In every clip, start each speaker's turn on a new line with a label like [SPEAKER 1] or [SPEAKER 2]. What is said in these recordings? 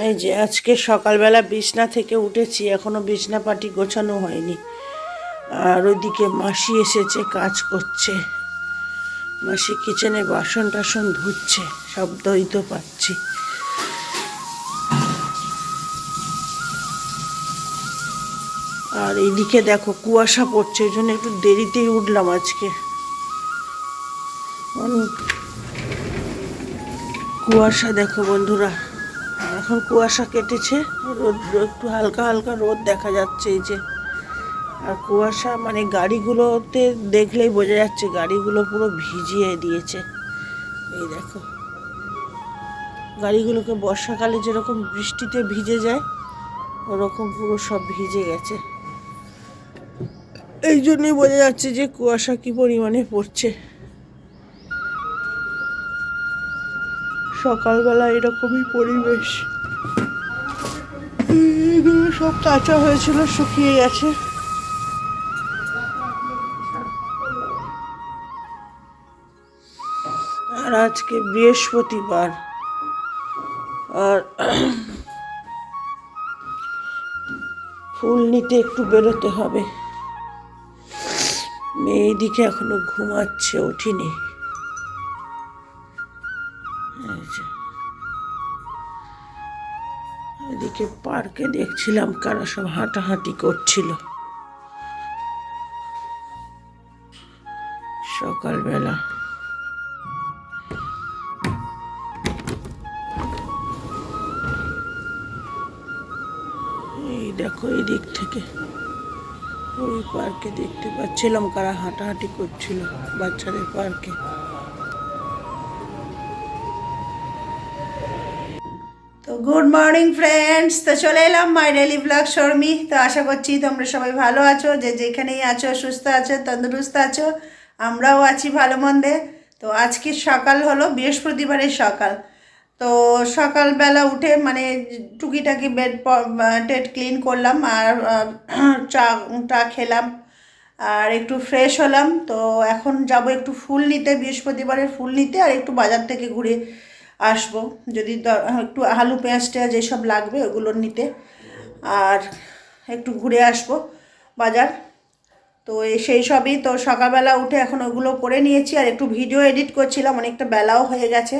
[SPEAKER 1] এই যে আজকে সকালবেলা বিছনা থেকে উঠেছি, এখনও বিছনা পাটি গোছানো হয়নি। আর ওইদিকে মাসি এসেছে, কাজ করছে। মাসি কিচেনে বাসন টাসন ধুচ্ছে শব্দই তো পাচ্ছি। আর এইদিকে দেখো কুয়াশা পড়ছে ওই জন্য একটু দেরিতেই উঠলাম আজকে। কুয়াশা দেখো বন্ধুরা। এখন কুয়াশা কেটেছে, রোদ একটু হালকা হালকা রোদ দেখা যাচ্ছে এই যে। আর কুয়াশা মানে গাড়িগুলোতে দেখলেই বোঝা যাচ্ছে গাড়িগুলো পুরো ভিজিয়ে দিয়েছে। এই দেখো। গাড়িগুলোকে বর্ষাকালে যেরকম বৃষ্টিতে ভিজে যায়, ওরকম পুরো সব ভিজে গেছে। এই জন্যই বোঝা যাচ্ছে যে কুয়াশা কী পরিমাণে পড়ছে। সকালবেলা এরকমই পরিবেশ। সব কাঁচা হয়েছিল, শুকিয়ে গেছে। আর আজকে বৃহস্পতিবার। আর ফুল নিতে একটু বেরোতে হবে। মেয়ে এদিকে এখনও ঘুমাচ্ছে, ওঠিনি। পার্কে দেখছিলাম কারা সব হাঁটাহাঁটি করছিল। সকালবেলা। এই দেখো এই দিক থেকে। ওই পার্কে দেখতে পাচ্ছিলাম কারা হাঁটাহাঁটি করছিল বাচ্চাদের পার্কে। গুড মর্নিং ফ্রেন্ডস তো চলে এলাম মাই ডেলি ব্লগ শর্মি তো আশা করছি তোমরা সবাই ভালো আছো, যে যেখানেই আছো, সুস্থ আছো, তন্দুরুস্ত আছো, আমরাও আছি ভালো মন্দে। তো আজকে সকাল হলো, বৃহস্পতিবারের সকাল। তো সকালবেলা উঠে মানে টুকিটাকি বেড টেড ক্লিন করলাম আর চা চা খেলাম। আর একটু ফ্রেশ হলাম। তো এখন যাব একটু ফুল নিতে, বৃহস্পতিবারের ফুল নিতে আর একটু বাজার থেকে ঘুরে আসব। যদি একটু আলু পেঁয়াজ টেঁয়াজ এসব লাগবে ওগুলো নিতে। আর একটু ঘুরে আসব বাজার। তো সেই সবই তো সকালবেলা উঠে এখন ওগুলো করে নিয়েছি আর একটু ভিডিও এডিট করছিলাম, অনেকটা বেলাও হয়ে গেছে।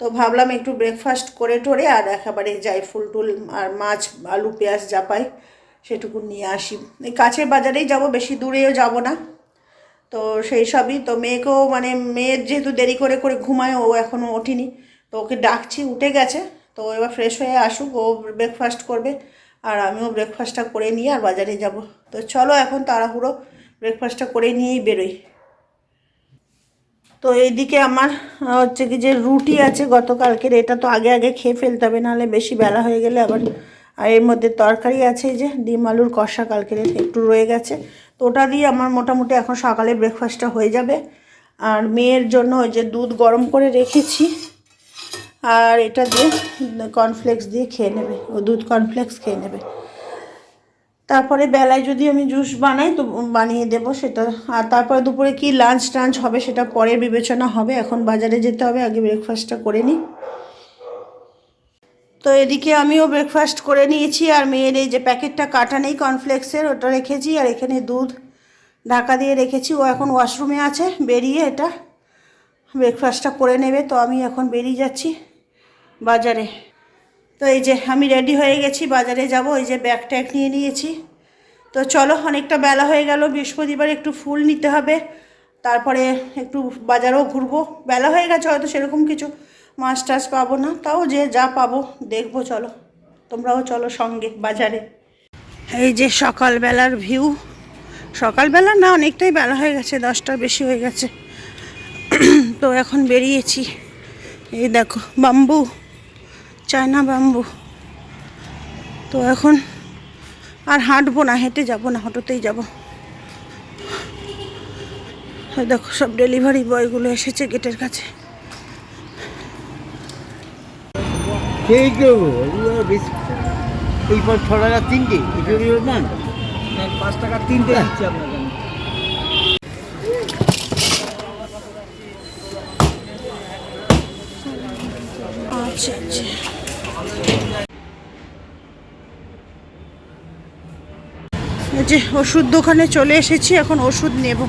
[SPEAKER 1] তো ভাবলাম একটু ব্রেকফাস্ট করে টোরে আর একেবারে যাই ফুল টুল আর মাছ, আলু, পেঁয়াজ যা পাই সেটুকু নিয়ে আসি। এই কাছের বাজারেই যাব, বেশি দূরেও যাব না। তো সেই সবই তো মেয়েকেও মানে মেয়ের যেহেতু দেরি করে করে ঘুমায়, ও এখনও ওঠেনি। তো ওকে ডাকছি, উঠে গেছে। তো এবার ফ্রেশ হয়ে আসুক, ও ব্রেকফাস্ট করবে। আর আমিও ব্রেকফাস্টটা করে নিয়ে আর বাজারে যাব। তো চলো এখন তাড়াহুড়ো ব্রেকফাস্টটা করে নিয়েই বেরোই। তো এইদিকে আমার হচ্ছে কি যে রুটি আছে গতকালকের, এটা তো আগে আগে খেয়ে ফেলতে হবে, নাহলে বেশি বেলা হয়ে গেলে আবার, আর এর মধ্যে তরকারি আছে যে, ডিম আলুর কষা কালকের একটু রয়ে গেছে। তো ওটা দিয়ে আমার মোটামুটি এখন সকালে ব্রেকফাস্টটা হয়ে যাবে। আর মেয়ের জন্য ওই যে দুধ গরম করে রেখেছি আর এটা দিয়ে কর্নফ্লেক্স দিয়ে খেয়ে নেবে। ও দুধ কর্নফ্লেক্স খেয়ে নেবে। তারপরে বেলায় যদি আমি জুস বানাই, তো বানিয়ে দেব সেটা। আর তারপরে দুপুরে কি লাঞ্চ টাঞ্চ হবে সেটা পরে বিবেচনা হবে। এখন বাজারে যেতে হবে, আগে ব্রেকফাস্টটা করে নিই। তো এদিকে আমিও ব্রেকফাস্ট করে নিয়েছি। আর মেয়ের এই যে প্যাকেটটা কাটা নেই কর্নফ্লেক্সের ওটা রেখেছি। আর এখানে দুধ ঢাকা দিয়ে রেখেছি। ও এখন ওয়াশরুমে আছে, বেরিয়ে এটা ব্রেকফাস্টটা করে নেবে। তো আমি এখন বেরিয়ে যাচ্ছি। বাজারে। তো এই যে আমি রেডি হয়ে গেছি, বাজারে যাব, এই যে ব্যাগ ট্যাগ নিয়ে নিয়েছি। তো চলো, অনেকটা বেলা হয়ে গেল, বৃহস্পতিবার একটু ফুল নিতে হবে। তারপরে একটু বাজারেও ঘুরবো। বেলা হয়ে গেছে, হয়তো সেরকম কিছু মাছ টাছ পাবো না, তাও যে যা পাবো, দেখব, চলো। তোমরাও চলো সঙ্গে, বাজারে। এই যে সকালবেলার ভিউ সকালবেলা না, অনেকটাই বেলা হয়ে গেছে, দশটার বেশি হয়ে গেছে। তো এখন বেরিয়েছি। এই দেখো বাম্বু চায়না বাম্বু তো এখন আর হাঁটবো না হেঁটে যাব না হটোতেই যাব। দেখো সব ডেলিভারি বয়গুলো এসেছে গেটের কাছে।
[SPEAKER 2] এই পর ছ টাকা তিনটে
[SPEAKER 3] পাঁচ টাকা তিনটে দিচ্ছি আপনাকে আমি।
[SPEAKER 1] আচ্ছা আচ্ছা এই যে ওষুধ দোকানে চলে এসেছি, এখন ওষুধ নেব।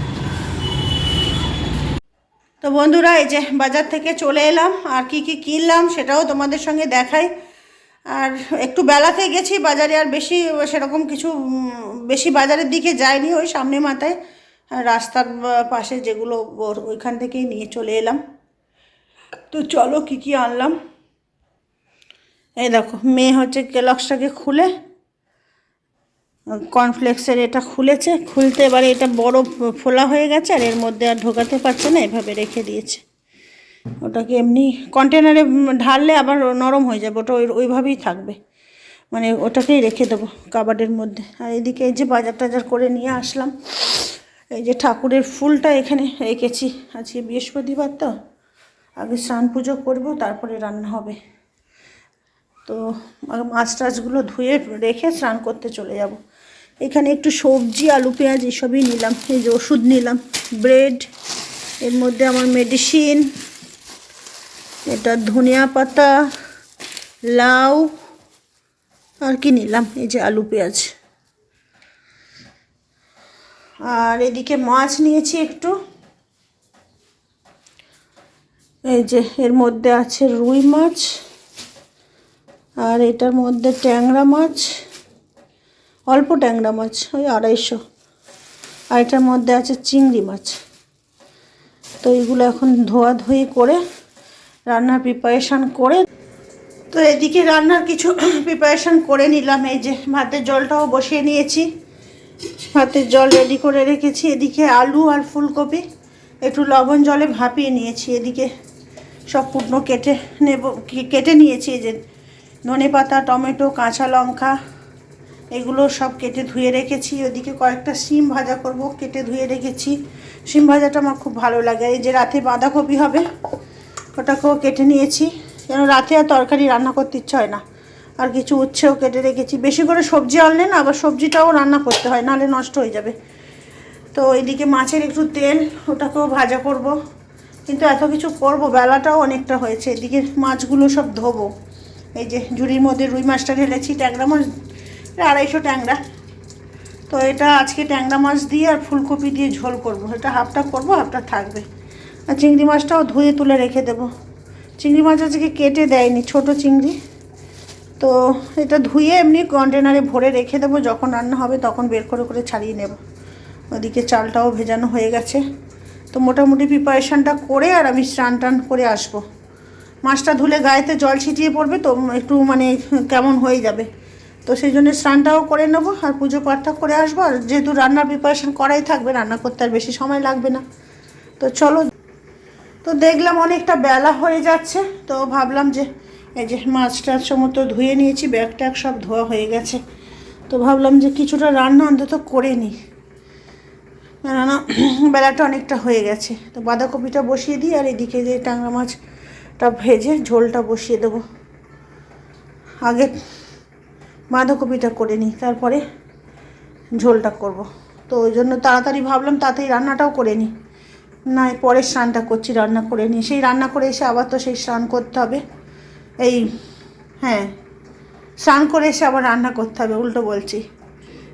[SPEAKER 1] তো বন্ধুরা, এই যে বাজার থেকে চলে এলাম, আর কি কি কিনলাম সেটাও তোমাদের সঙ্গে দেখাই। আর একটু বেলাতে গেছি, বাজারে আর বেশি সেরকম কিছু বেশি বাজারের দিকে যাইনি ওই সামনে মাথায়। রাস্তার পাশে যেগুলো ওইখান থেকেই নিয়ে চলে এলাম। তো চলো কি কি আনলাম। এই দেখো, মেয়ে হচ্ছে কেলক্সটাকে খুলে কর্নফ্লেক্সের এটা খুলেছে, খুলতে এবারে এটা বড় ফোলা হয়ে গেছে আর এর মধ্যে আর ঢোকাতে পারছে না, এভাবে রেখে দিয়েছে। ওটাকে এমনি কন্টেনারে ঢাললে আবার নরম হয়ে যাবে, ওটা ওই, ওইভাবেই থাকবে। মানে ওটাকেই রেখে দেবো কাবাডের মধ্যে। আর এদিকে এই যে বাজার টাজার করে নিয়ে আসলাম, এই যে ঠাকুরের ফুলটা এখানে রেখেছি আজকে বৃহস্পতিবার তো, আগে স্নান পুজো করব, তারপরে রান্না হবে। তো মাছ টাছগুলো ধুয়ে রেখে স্নান করতে চলে যাব। এখানে একটু সবজি, আলু, পেঁয়াজ এসবই নিলাম। এই যে ওষুধ নিলাম, ব্রেড, এর মধ্যে আমার মেডিসিন এটা ধনিয়া পাতা, লাউ, আর কি নিলাম? এই যে আলু, পেঁয়াজ। আর এদিকে মাছ নিয়েছি একটু। এই যে এর মধ্যে আছে রুই মাছ, আর এটার মধ্যে ট্যাংরা মাছ। অল্প ট্যাংরা মাছ, ওই আড়াইশো। আর এটার মধ্যে আছে চিংড়ি মাছ। তো এগুলো এখন ধোয়াধুয়ি করে রান্নার প্রিপারেশান করে তো এদিকে রান্নার কিছু প্রিপারেশান করে নিলাম। এই যে ভাতের জলটাও বসিয়ে নিয়েছি। ভাতের জল রেডি করে রেখেছি। এদিকে আলু আর ফুলকপি, একটু লবণ জলে ভাপিয়ে নিয়েছি। এদিকে সব কুটনো কেটে নেব কেটে নিয়েছি। এই যে ধনে পাতা টমেটো, কাঁচা লঙ্কা এগুলো সব কেটে ধুয়ে রেখেছি। ওদিকে কয়েকটা শিম ভাজা করব, কেটে ধুয়ে রেখেছি। শিম ভাজাটা আমার খুব ভালো লাগে। এই যে রাতে বাঁধাকপি হবে, ওটাকেও কেটে নিয়েছি। কেন রাতে আর তরকারি রান্না করতে ইচ্ছে হয় না। আর কিছু উচ্ছেও কেটে রেখেছি। বেশি করে সবজি আনলে না, আবার সবজিটাও রান্না করতে হয়, নাহলে নষ্ট হয়ে যাবে। তো এইদিকে মাছের একটু তেল, ওটাকেও ভাজা করব। কিন্তু এত কিছু করব, বেলাটাও অনেকটা হয়েছে। এদিকে মাছগুলো সব ধোবো। এই যে ঝুড়ির মধ্যে রুই মাছটা ঢেলেছি, ট্যাংরা মাছ আড়াইশো ট্যাংরা। তো এটা আজকে ট্যাংরা মাছ দিয়ে আর ফুলকপি দিয়ে ঝোল করব। এটা হাফটা করব, হাফটা থাকবে। আর চিংড়ি মাছটাও ধুয়ে তুলে রেখে দেবো। চিংড়ি মাছ আজকে কেটে দেয়নি, ছোট চিংড়ি। তো এটা ধুয়ে এমনি কন্টেনারে ভরে রেখে দেবো। যখন রান্না হবে তখন বের করে করে ছাড়িয়ে নেব। ওদিকে চালটাও ভেজানো হয়ে গেছে। তো মোটামুটি প্রিপারেশানটা করে আর আমি স্নান টান করে আসব। মাছটা ধুলে গায়েতে জল ছিটিয়ে পড়বে তো একটু মানে কেমন হয়ে যাবে। তো সেই জন্য স্নানটাও করে নেব আর পুজো পাঠটা করে আসব। আর যেহেতু রান্নার প্রিপারেশান করাই থাকবে, রান্না করতে আর বেশি সময় লাগবে না। তো চলো, তো দেখলাম অনেকটা বেলা হয়ে যাচ্ছে, তো ভাবলাম যে এই যে মাছটা সমস্ত ধুয়ে নিয়েছি, ব্যাগ ট্যাগ সব ধোয়া হয়ে গেছে। তো ভাবলাম যে কিছুটা রান্না অন্তত করে নিই। কেননা বেলাটা অনেকটা হয়ে গেছে। তো বাঁধাকপিটা বসিয়ে দিই আর এদিকে যে টাংরা মাছটা ভেজে ঝোলটা বসিয়ে দেবো। আগে বাঁধাকপিটা করে নিই, তারপরে ঝোলটা করব। তো ওই জন্য তাড়াতাড়ি ভাবলাম তাড়াতাড়ি রান্নাটাও করে নিই। না পরে স্নানটা করছি, রান্না করে নিই। সেই রান্না করে এসে আবার তো সেই স্নান করতে হবে। এই হ্যাঁ স্নান করে এসে আবার রান্না করতে হবে, উল্টো বলছি।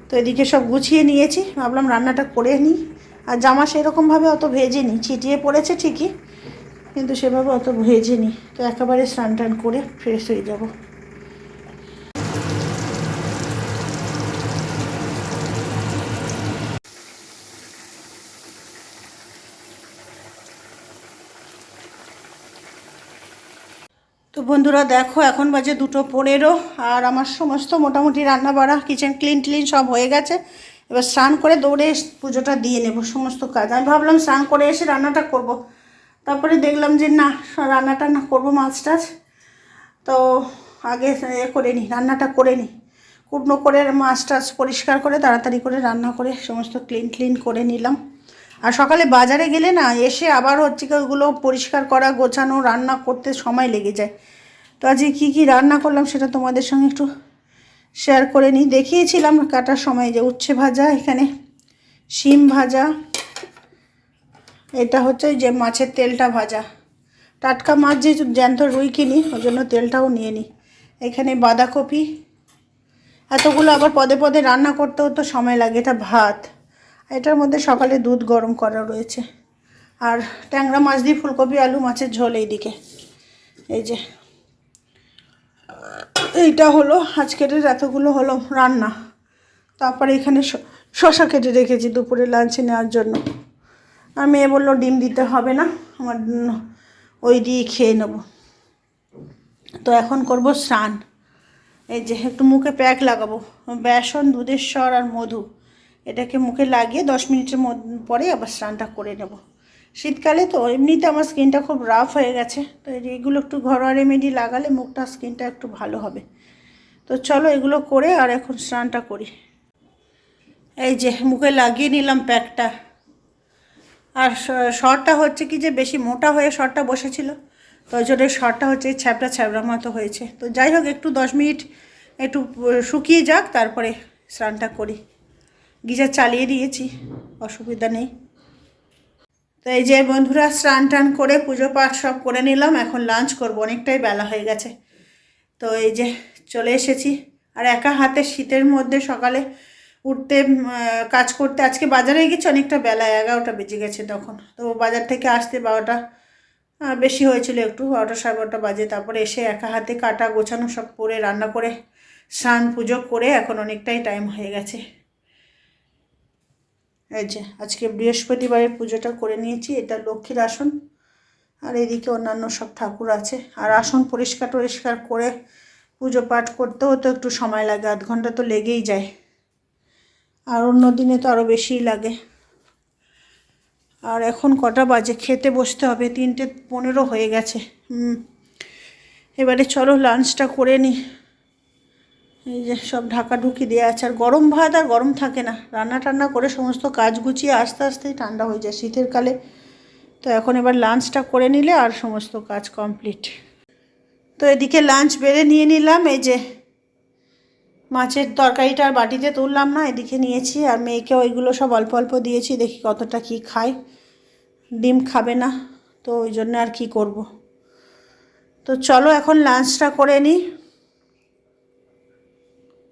[SPEAKER 1] তো এদিকে সব গুছিয়ে নিয়েছি, ভাবলাম রান্নাটা করে নিই। আর জামা সেরকমভাবে অত ভেজে নিই ছিটিয়ে পড়েছে ঠিকই, কিন্তু সেভাবে অত ভেজে নিই তো একেবারে স্নান টান করে ফ্রেশ হয়ে যাব। তো বন্ধুরা দেখো, এখন বাজে দুটো পনেরো আর আমার সমস্ত মোটামুটি রান্না বাড়া কিচেন ক্লিন ক্লিন সব হয়ে গেছে। এবার স্নান করে দৌড়ে পুজোটা দিয়ে নেব সমস্ত কাজ। আমি ভাবলাম স্নান করে এসে রান্নাটা করব। তারপরে দেখলাম যে না, রান্নাটা না করব মাছ টাছ। তো আগে এ করে নিই রান্নাটা করে নিই কুটনো করে মাছ টাছ পরিষ্কার করে তাড়াতাড়ি করে রান্না করে সমস্ত ক্লিন ক্লিন করে নিলাম। আর সকালে বাজারে গেলে না, এসে আবার হচ্ছে ওগুলো পরিষ্কার করা, গোছানো, রান্না করতে সময় লেগে যায়। তো আজকে কী কী রান্না করলাম সেটা তোমাদের সঙ্গে একটু শেয়ার করে নিই। দেখিয়েছিলাম কাটার সময় যে উচ্ছে ভাজা, এখানে শিম ভাজা, এটা হচ্ছে যে মাছের তেলটা ভাজা। টাটকা মাছ যেহেতু জ্যান্ত রুই কিনি, ওই জন্য তেলটাও নিয়ে নিই। এখানে বাঁধাকপি, এতগুলো আবার পদে পদে রান্না করতেও তো সময় লাগে, এটা ভাত। এটার মধ্যে সকালে দুধ গরম করা রয়েছে। আর ট্যাংরা মাছ দিয়ে ফুলকপি, আলু মাছের ঝোল এইদিকে। এই যে। এইটা হলো, আজকের এতগুলো হলো রান্না। তারপরে এখানে শশা কেটে রেখেছি দুপুরে লাঞ্চে নেওয়ার জন্য। আর মেয়ে বলল, ডিম দিতে হবে না, আমার ওই দিয়ে খেয়ে নেব। তো এখন করব স্নান। এই যে, একটু মুখে প্যাক লাগাবো। বেসন, দুধের স্বর আর মধু। এটাকে মুখে লাগিয়ে দশ মিনিটের পরে আবার স্নানটা করে নেব। শীতকালে তো এমনিতে আমার স্কিনটা খুব রাফ হয়ে গেছে, তো এগুলো একটু ঘরোয়া রেমেডি লাগালে মুখটা, স্কিনটা একটু ভালো হবে। তো চলো এগুলো করে আর এখন স্নানটা করি। এই যে মুখে লাগিয়ে নিলাম প্যাকটা। আর শরটা হচ্ছে কি যে বেশি মোটা হয়ে শরটা বসেছিল, তো ওই জন্য শরটা হচ্ছে ছ্যাপড়া ছ্যাপড়া মতো হয়েছে। তো যাই হোক, একটু দশ মিনিট একটু শুকিয়ে যাক, তারপরে স্নানটা করি। গিজার চালিয়ে দিয়েছি, অসুবিধা নেই। তো এই যে বন্ধুরা, স্নান টান করে পুজো পাঠ সব করে নিলাম, এখন লাঞ্চ করব, অনেকটাই বেলা হয়ে গেছে। তো এই যে চলে এসেছি, আর একা হাতে শীতের মধ্যে সকালে উঠতে কাজ করতে, আজকে বাজারে গেছি, অনেকটা বেলা, এগারোটা বেজে গেছে তখন। তো বাজার থেকে আসতে বারোটা বেশি হয়েছিল একটু, বারোটা সাড়ে বারোটা বাজে, তারপরে এসে একা হাতে কাটা, গোছানো সব করে, রান্না করে, স্নান পুজো করে, এখন অনেকটাই টাইম হয়ে গেছে। এই যে, আজকে বৃহস্পতিবারের পুজোটা করে নিয়েছি, এটা লক্ষ্মীর আসন। আর এদিকে অন্যান্য সব ঠাকুর আছে। আর আসন পরিষ্কার টরিষ্কার করে পুজো পাঠ করতেও তো একটু সময় লাগে, আধ ঘণ্টা তো লেগেই যায়। আর অন্য দিনে তো আরও বেশিই লাগে। আর এখন কটা বাজে, খেতে বসতে হবে, তিনটে পনেরো হয়ে গেছে। হুম, এবারে চলো লাঞ্চটা করে নিই এই যে সব ঢাকা ঢুকি দেওয়া আছে। আর গরম ভাত আর গরম থাকে না। রান্না টান্না করে সমস্ত কাজ গুছিয়ে আস্তে আস্তেই ঠান্ডা হয়ে যায় শীতের কালে। তো এখন এবার লাঞ্চটা করে নিলে আর সমস্ত কাজ কমপ্লিট। তো এদিকে লাঞ্চ বেড়ে নিয়ে নিলাম। এই যে মাছের তরকারিটা আর বাটিতে তুললাম না, এদিকে নিয়েছি। আর মেয়েকে ওইগুলো সব অল্প অল্প দিয়েছি, দেখি কতটা কি খায়। ডিম খাবে না, তো ওই জন্য আর কি করব। তো চলো এখন লাঞ্চটা করে নিই।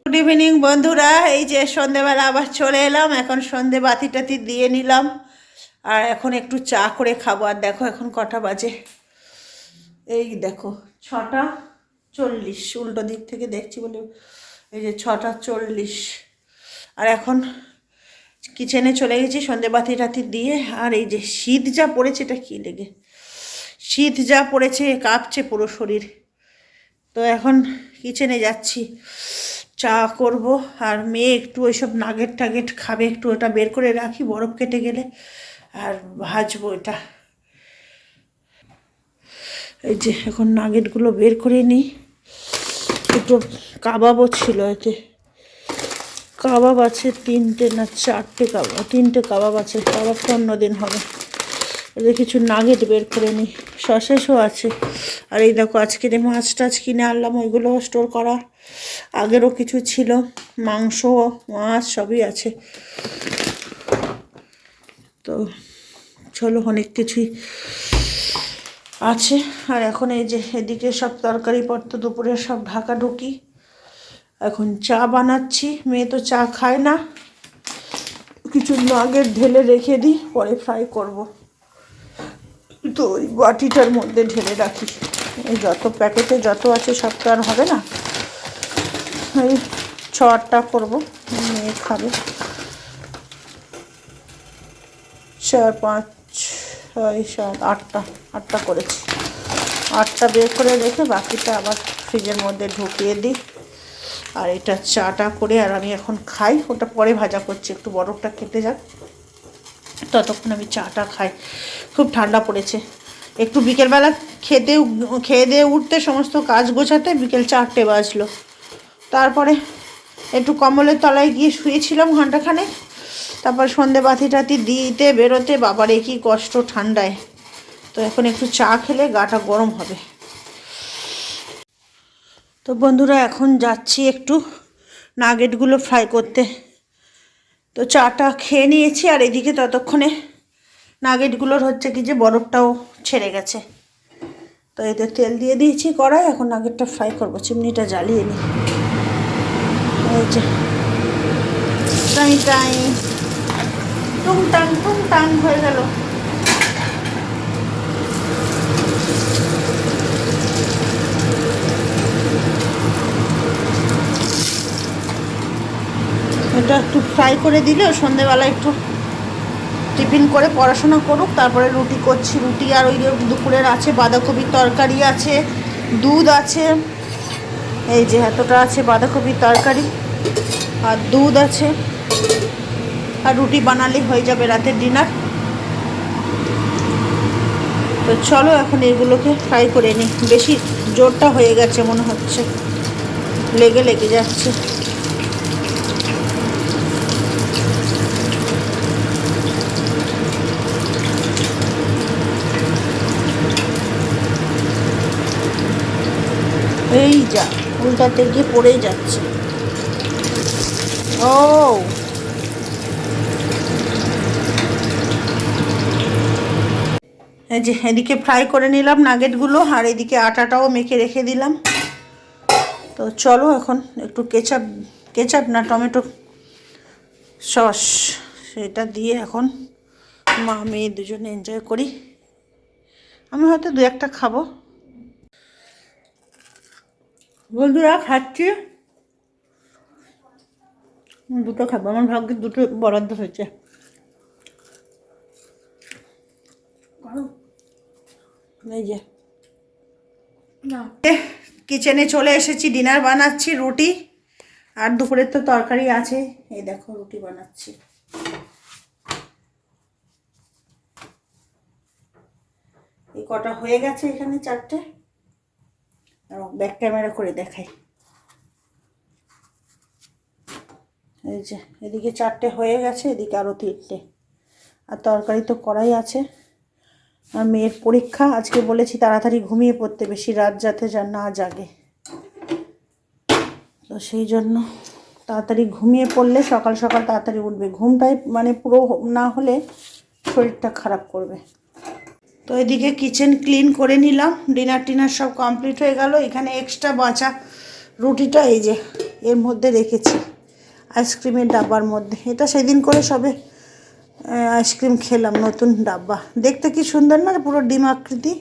[SPEAKER 1] গুড ইভিনিং বন্ধুরা। এই যে সন্ধেবেলা আবার চলে এলাম। এখন সন্ধে বাতি টাতি দিয়ে নিলাম। আর এখন একটু চা করে খাব। আর দেখো, এখন কটা বাজে। এই দেখো, ছটা চল্লিশ। উল্টো দিক থেকে দেখছি বলে এই যে ছটা চল্লিশ। আর এখন কিচেনে চলে গেছি সন্ধে বাতি টাতি দিয়ে। আর এই যে শীত যা পড়েছে, এটা কী লেগে? শীত যা পড়েছে, কাঁপছে পুরো শরীর। তো এখন কিচেনে যাচ্ছি। চা করব আর মেয়ে একটু ওইসব নাগেট টাগেট খাবে, একটু ওটা বের করে রাখি, বরফ কেটে গেলে আর ভাজবো এটা। এই যে এখন নাগেটগুলো বের করে নিই। একটু কাবাবও ছিল এতে। কাবাব আছে তিনটে না চারটে কাবাব, তিনটে কাবাব আছে কাবাব তো অন্যদিন হবে। এদের কিছু নাগেট বের করে নিই সসেসও আছে। আর এই দেখো, আজকের এই মাছ টাছ কিনে আনলাম, ওইগুলো স্টোর করা। আগেরও কিছু ছিল, মাংস, মাছ সবই আছে। তো চলো, অনেক কিছুই আছে। আর এখন এই যে, এদিকে সব তরকারি তরকারিপত্র দুপুরে সব ঢাকা ঢুকি। এখন চা বানাচ্ছি, মেয়ে তো চা খায় না। কিছু নাগের ঢেলে রেখে দিই, পরে ফ্রাই করব। তো ওই বাটিটার মধ্যে ঢেলে রাখি এই যত প্যাকেটে যত আছে সব তো আর হবে না। এই ছ আটটা করব, মেয়ে খাবে। চার, পাঁচ, ছয়, সাত, আটটা আটটা করেছি। আটটা বের করে রেখে বাকিটা আবার ফ্রিজের মধ্যে ঢুকিয়ে দিই আর এটা চাটা করে আর আমি এখন খাই, ওটা পরে ভাজা করছি, একটু বরফটা কেটে যাক। ততক্ষণ আমি চাটা খাই। খুব ঠান্ডা পড়েছে। একটু বিকেলবেলা খেতে খেয়ে দিয়ে উঠতে সমস্ত কাজ গোছাতে বিকেল চারটে বাজলো। তারপরে একটু কম্বলের তলায় গিয়ে শুয়েছিলাম ঘন্টাখানে তারপর সন্ধে বাতি টাতি দিতে বেরোতে বাবারে কি কষ্ট ঠান্ডায়। তো এখন একটু চা খেলে গাটা গরম হবে। তো বন্ধুরা এখন যাচ্ছি একটু নাগেটগুলো ফ্রাই করতে। তো চাটা খেয়ে নিয়েছি আর এদিকে ততক্ষণে নাগেটগুলোর হচ্ছে কি যে বরফটাও ছেড়ে গেছে। তো এতে তেল দিয়ে দিয়েছি কড়াই, এখন নাগেটটা ফ্রাই করব, চিমনিটা জ্বালিয়ে নিই। এই যে। টাই টাই টুংটাং টুংটাং হয়ে গেল। এটা একটু ফ্রাই করে দিলে সন্ধেবেলা একটু টিফিন করে পড়াশোনা করুক, তারপরে রুটি করছি, রুটি আর ওই দুপুরের আছে, বাঁধাকপির তরকারি আছে, দুধ আছে, এই যে এতটা আছে বাঁধাকপির তরকারি, আর দুধ আছে, আর রুটি বানালেই হয়ে যাবে রাতের ডিনার। তো চলো এখন এগুলোকে ফ্রাই করে নিই বেশি জোরটা হয়ে গেছে মনে হচ্ছে, লেগে লেগে যাচ্ছে এই যা উল্টাতে গিয়ে পড়েই যাচ্ছে। ও। যে, এদিকে ফ্রাই করে নিলাম নাগেটগুলো, আর এদিকে আটাটাও মেখে রেখে দিলাম। তো চলো এখন একটু কেচাপ কেচাপ না টমেটো সস, সেটা দিয়ে এখন মা, মেয়ে দুজনে এনজয় করি। আমি হয়তো দু একটা খাব। বন্ধুরা খাচ্ছি। দুটো খাব। আমার ভাগ্যে দুটো বরাদ্দ হয়েছে। এই যে। কিচেনে চলে এসেছি ডিনার বানাচ্ছি রুটি। আর দুপুরের তো তরকারি আছে। এই দেখো রুটি বানাচ্ছি। এই কটা হয়ে গেছে এখানে চারটে। ব্যাক ক্যামেরা করে দেখাই। এই যে, এদিকে চারটে হয়ে গেছে, এদিকে আরও তিনটে। আর তরকারি তো করাই আছে। আর মেয়ের পরীক্ষা, আজকে বলেছি তাড়াতাড়ি ঘুমিয়ে পড়তে, বেশি রাত যাতে যা না জাগে। তো সেই জন্য তাড়াতাড়ি ঘুমিয়ে পড়লে সকাল সকাল তাড়াতাড়ি উঠবে। ঘুমটাই মানে পুরো না হলে শরীরটা খারাপ করবে। তো এদিকে কিচেন ক্লিন করে নিলাম। ডিনার টিনার সব কমপ্লিট হয়ে গেল। এখানে এক্সট্রা বাঁচা রুটিটা এই যে এর মধ্যে রেখেছি। আইসক্রিমের ডাব্বার মধ্যে। এটা সেদিন করে সবে আইসক্রিম খেলাম, নতুন ডাব্বা। দেখতে কি সুন্দর না, পুরো ডিম আকৃতি।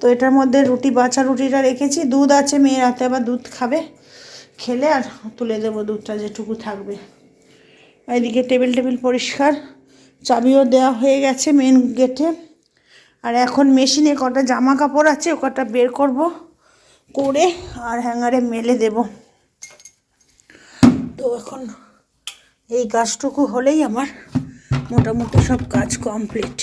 [SPEAKER 1] তো এটার মধ্যে রুটি, বাছা রুটিটা রেখেছি। দুধ আছে মেয়ের হাতে আবার দুধ খাবে। খেলে আর তুলে দেবো, দুধটা যেটুকু থাকবে। এদিকে টেবিল টেবিল পরিষ্কার। চাবিও দেওয়া হয়ে গেছে মেন গেটে আর এখন মেশিনে কটা জামা কাপড় আছে ও কটা বের করব করে আর হ্যাঙ্গারে মেলে দেব। তো এখন এই কাজটুকু হলেই আমার মোটামুটি সব কাজ কমপ্লিট।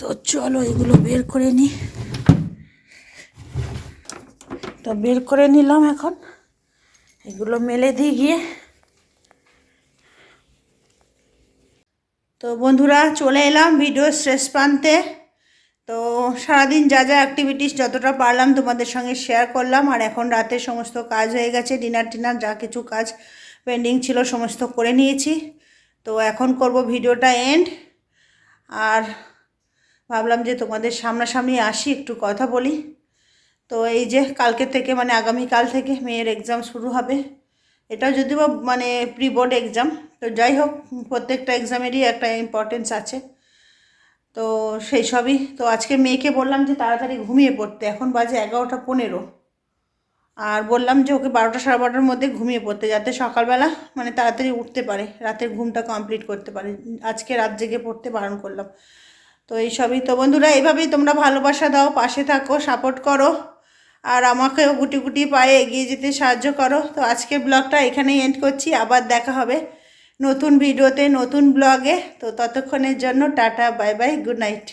[SPEAKER 1] তো চলো এগুলো বের করে নিই তো বের করে নিলাম এখন। এগুলো মেলে দিয়ে গিয়ে। তো বন্ধুরা চলে এলাম ভিডিও শেষ প্রান্তে। তো সারাদিন যা যা অ্যাক্টিভিটিস যতটা পারলাম তোমাদের সঙ্গে শেয়ার করলাম, আর এখন রাতে সমস্ত কাজ হয়ে গেছে ডিনার টিনার যা কিছু কাজ পেন্ডিং ছিল সমস্ত করে নিয়েছি। তো এখন করব ভিডিওটা এন্ড আর ভাবলাম যে তোমাদের সামনাসামনি আসি, একটু কথা বলি। তো এই যে কালকে থেকে মানে আগামীকাল থেকে মেয়ের এক্সাম শুরু হবে। এটা যদিও মানে প্রি বোর্ড এক্সাম তো যাই হোক, প্রত্যেকটা এক্সামেরই একটা ইম্পর্টেন্স আছে। তো সেই সবই। তো আজকে মেয়েকে বললাম যে তাড়াতাড়ি ঘুমিয়ে পড়তে। এখন বাজে এগারোটা পনেরো। আর বললাম যে ওকে বারোটা সাড়ে বারোটার মধ্যে ঘুমিয়ে পড়তে, যাতে সকালবেলা মানে তাড়াতাড়ি উঠতে পারে, রাতের ঘুমটা কমপ্লিট করতে পারে। আজকে রাত জেগে পড়তে বারণ করলাম। তো এই সবই। তো বন্ধুরা এইভাবেই তোমরা ভালোবাসা দাও, পাশে থাকো সাপোর্ট করো। আর আমাকেও গুটি গুটি পায়ে এগিয়ে যেতে সাহায্য করো। তো আজকের ব্লগটা এখানেই এন্ড করছি। আবার দেখা হবে। নতুন ভিডিওতে নতুন ব্লগে তো ততক্ষণের জন্য tata bye bye good night.